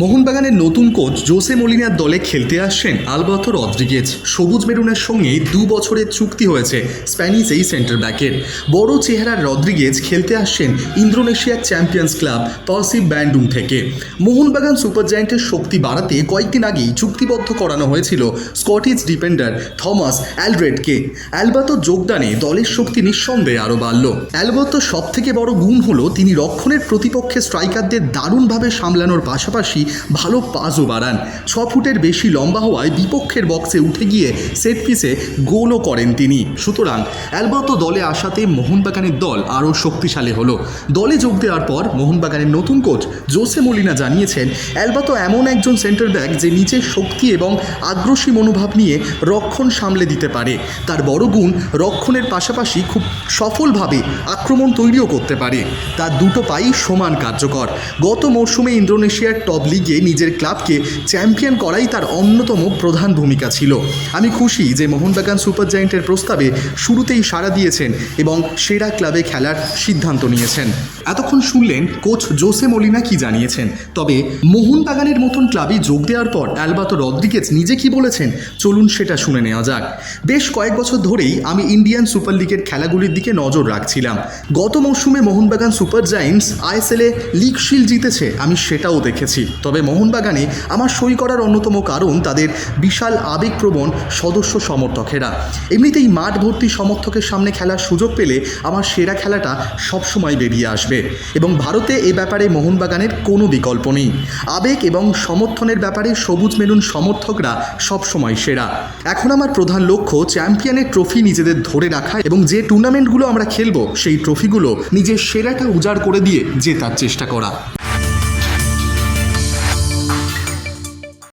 মোহনবাগানের নতুন coach Jose মলিনার দলে খেলতে আসছেন আলবাতো রদ্রিগেজ। সবুজ মেরুনের সঙ্গে দু বছরের চুক্তি হয়েছে স্প্যানিশ এই সেন্টার ব্যাকের বড় চেহারার রদ্রিগেজ খেলতে আসছেন ইন্দোনেশিয়ার চ্যাম্পিয়ন্স ক্লাব পার্সিভ ব্যান্ডুম থেকে। মোহনবাগান সুপার জায়েন্টের শক্তি বাড়াতে কয়েকদিন আগেই চুক্তিবদ্ধ করানো হয়েছিল স্কটিশ ডিফেন্ডার থমাস অ্যালড্রেডকে। অ্যালবাতো যোগদানে দলের শক্তি নিঃসন্দেহে আরও বাড়ল। অ্যালবাতো সব থেকে বড় গুণ হলো তিনি রক্ষণের প্রতিপক্ষের স্ট্রাইকারদের দারুণভাবে সামলানোর পাশাপাশি ভালো পাসও বাড়ান। ছ ফুটের বেশি লম্বা হওয়ায় বিপক্ষের বক্সে উঠে গিয়ে সেট পিসে গোলও করেন তিনি। সুতরাং অ্যালবাতো দলে আসাতে মোহনবাগানের দল আরও শক্তিশালী হলো। দলে যোগ দেওয়ার পর মোহনবাগানের নতুন কোচ জোসে মলিনা জানিয়েছেন অ্যালবাতো এমন একজন সেন্টার ব্যাক যে নিজের শক্তি এবং আগ্রসী মনোভাব নিয়ে রক্ষণ সামলে দিতে পারে। তার বড় গুণ রক্ষণের পাশাপাশি খুব সফলভাবে আক্রমণ তৈরিও করতে পারে। তার দুটো পাই সমান কার্যকর। গত মরশুমে ইন্দোনেশিয়ার টপ লিগে নিজের ক্লাবকে চ্যাম্পিয়ন করাই তার অন্যতম প্রধান ভূমিকা ছিল। আমি খুশি যে মোহনবাগান সুপার জায়েন্টের প্রস্তাবে শুরুতেই সাড়া দিয়েছেন এবং সেরা ক্লাবে খেলার সিদ্ধান্ত নিয়েছেন। এতক্ষণ শুনলেন কোচ জোসে মলিনা কি জানিয়েছেন। তবে মোহনবাগানের মতন ক্লাবে যোগ দেওয়ার পর অ্যালবাতো রদ্রিগেজ নিজে কি বলেছেন, চলুন সেটা শুনে নেওয়া যাক। বেশ কয়েক বছর ধরেই আমি ইন্ডিয়ান সুপার লিগের খেলাগুলির দিকে নজর রাখছিলাম। গত মৌসুমে মোহনবাগান সুপার জায়েন্টস আইএসএলে লিগ শিল্ড জিতেছে, আমি সেটাও দেখেছি। তবে মোহনবাগানে আমার সই করার অন্যতম কারণ তাদের বিশাল আবেগপ্রবণ সদস্য সমর্থকেরা। এমনিতেই মাঠ ভর্তি সমর্থকের সামনে খেলার সুযোগ পেলে আমার সেরা খেলাটা সবসময় বেরিয়ে আসবে এবং ভারতে এ ব্যাপারে মোহনবাগানের কোনো বিকল্প নেই। আবেগ এবং সমর্থনের ব্যাপারে সবুজ মেরুন সমর্থকরা সবসময় সেরা। এখন আমার প্রধান লক্ষ্য চ্যাম্পিয়নের ট্রফি নিজেদের ধরে রাখা এবং যে টুর্নামেন্টগুলো আমরা খেলব সেই ট্রফিগুলো নিজের সেরাটা উজাড় করে দিয়ে জেতার চেষ্টা করা।